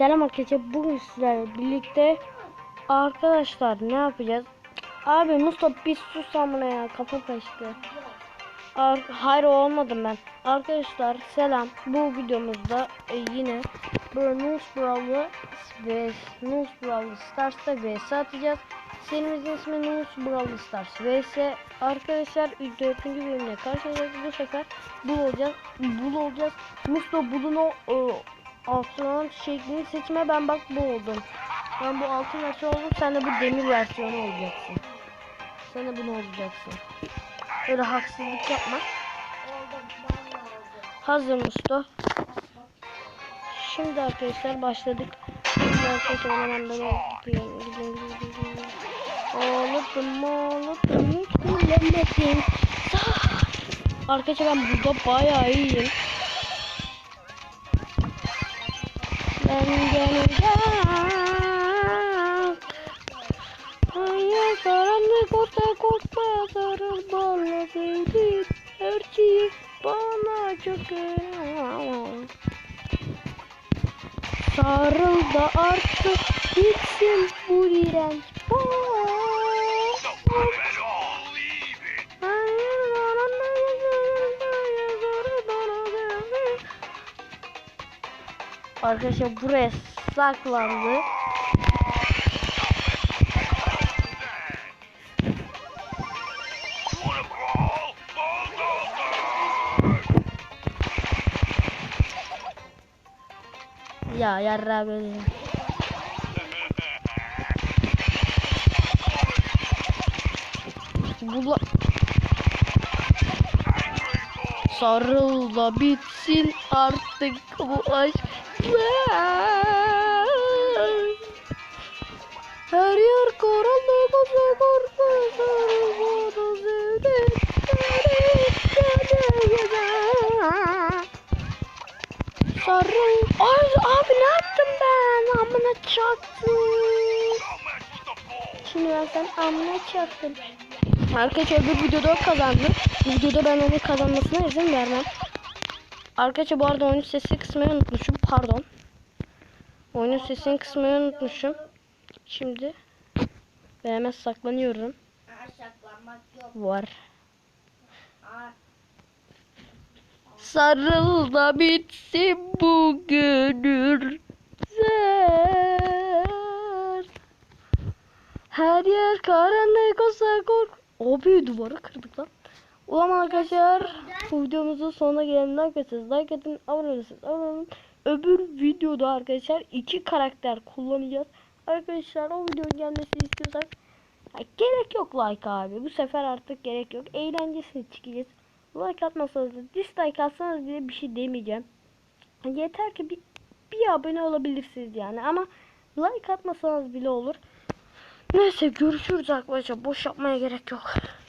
Selam arkadaşlar. Bugün sizlerle birlikte arkadaşlar ne yapacağız? Abi Mustafa bir sus amına ya kafa kaçtı. Ar Hayır olmadım ben. Arkadaşlar selam. Bu videomuzda e, yine böyle Nus Brawl'ı ve Nus Brawl'ı Stars'ta vs atacağız. Serimizin ismi Nus Brawl Stars vs arkadaşlar 4. bölümle karşılaşacağız. Bu sefer bul olacağız. Bul olacağız. Mustafa bulun o, o altın şeklini seçme ben bak bu oldum. Ben bu altın versiyonu oldum sen de bu demir versiyonu olacaksın. Sen de bunu olacaksın. Öyle haksızlık yapma. Hazır Mustafa. Şimdi arkadaşlar başladık. Şimdi arkadaşlar hemen böyle. Oğlum, oğlum, hiç bilemedim. Arkadaşlar ben burada bayağı iyiyim. Ben geleceğim. Hayır karanlık orta korkma sarıl bana sevdim. Her şey bana da artık bitsin bu direnç. Arkadaşlar buraya saklandı. Ya yarra böyle. Bula... Sarıl da bitsin artık bu aşk. Her yer karanlık olsa korkma sarıl. Ay abi ne yaptım ben? Amına çaktım. Şimdi ben sen amına çaktım. Arkadaşlar öbür videoda o kazandı. Videoda ben onun kazanmasına izin vermem. Arkadaşlar bu arada oyunun sesini kısmayı unutmuşum. Pardon. Oyunun sesini kısmayı unutmuşum. Şimdi ben hemen saklanıyorum. Var. Sarıl da bitsin bu gönül. Her yer karanlık olsa kork. Abi duvarı kırdık lan. Ulan arkadaşlar bu videomuzun sonuna gelen like atın. Like atın abone olursanız abone olun. Öbür videoda arkadaşlar iki karakter kullanacağız. Arkadaşlar o videonun gelmesini istiyorsak ya gerek yok like abi. Bu sefer artık gerek yok. Eğlencesini çıkacağız. Like atmasanız da dislike atsanız bile bir şey demeyeceğim. Yeter ki bir, bir abone olabilirsiniz yani ama like atmasanız bile olur. Neyse görüşürüz arkadaşlar. Boş yapmaya gerek yok.